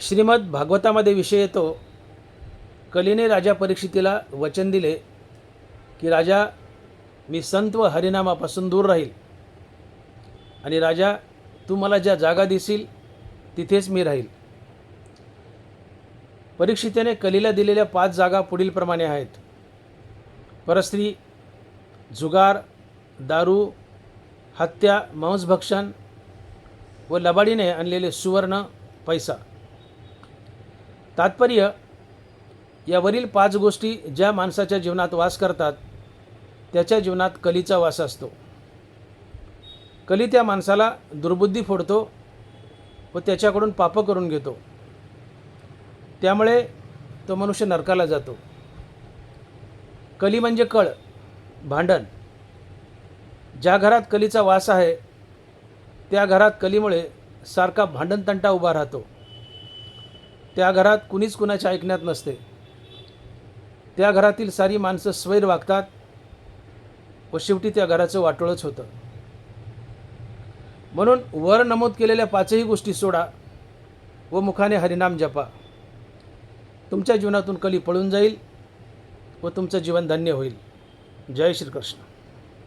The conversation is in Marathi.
श्रीमद भागवतामध्ये विषय येतो. कलीने राजा परीक्षितीला वचन दिले की राजा मी संत व हरिनामापासून दूर राहील. आणि राजा तू मला ज्या जागा दिसील तिथेच मी राहील. परीक्षितेने कलीला दिलेल्या पाच जागा पुढीलप्रमाणे आहेत. परस्त्री जुगार दारू हत्या मांसभक्षण व लबाडीने आणलेले सुवर्ण पैसा. तात्पर्य यावरील पाच गोष्टी ज्या माणसाच्या जीवनात वास करतात त्याच्या जीवनात कलीचा वास असतो. कली त्या माणसाला दुर्बुद्धी फोडतो व त्याच्याकडून पापं करून घेतो. त्यामुळे तो मनुष्य नरकाला जातो. कली म्हणजे कळ भांडण. ज्या घरात कलीचा वास आहे त्या घरात कलीमुळे सारखा भांडणतंटा उभा राहतो. त्या घरात कुणीच कुणाच्या ऐकण्यात नसते. त्या घरातील सारी माणसं स्वैर वागतात व शेवटी त्या घराचं वाटोळच होतं. म्हणून वर नमूद केलेल्या पाचही गोष्टी सोडा व मुखाने हरिनाम जपा. तुमच्या जीवनातून कली पळून जाईल व तुमचं जीवन धन्य होईल. जय श्रीकृष्ण.